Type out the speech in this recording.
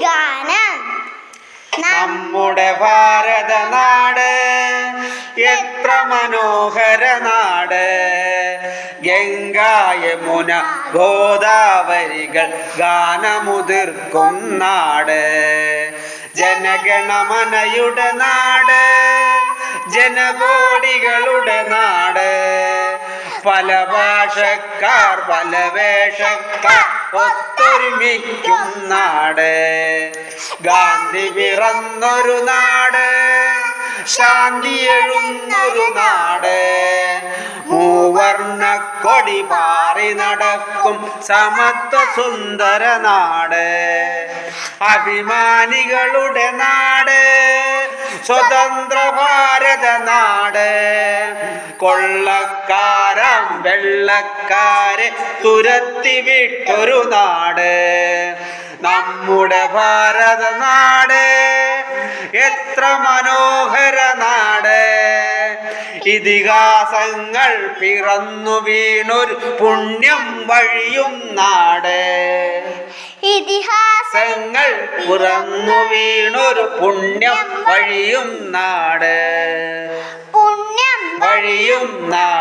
ഗാനം. നമ്മുടെ ഭാരത നാട് എത്ര മനോഹര നാട്. ഗംഗാ ഗോദാവരികൾ ഗാനമുതിർക്കും നാട്. ജനഗണമനയുടെ നാട് ജനകോടികളുടെ നാട്. പല ഭാഷക്കാർ പല വേഷക്കാർ ഒത്തൊരുമിക്കും നാട്. ഗാന്ധി പിറന്നൊരു നാട് ശാന്തി എഴുന്നൊരു നാട്. മൂവർണ കൊടി പാറി നടക്കും സമത്വ സുന്ദര നാട്. അഭിമാനികളുടെ നാട് സ്വതന്ത്ര ഭാരത നാട്. കൊള്ളക്കാരം വെള്ളക്കാരെ തുരത്തി വിട്ടൊരു നാട്. നമ്മുടെ ഭാരത നാട് എത്ര മനോഹര നാട്. ഇതിഹാസങ്ങൾ പിറന്നു വീണൊരു പുണ്യം വഴിയും നാട്. ഇതിഹാസങ്ങൾ പിറന്നു വീണൊരു പുണ്യം വഴിയും നാട്. പുണ്യം വഴിയും നാട്.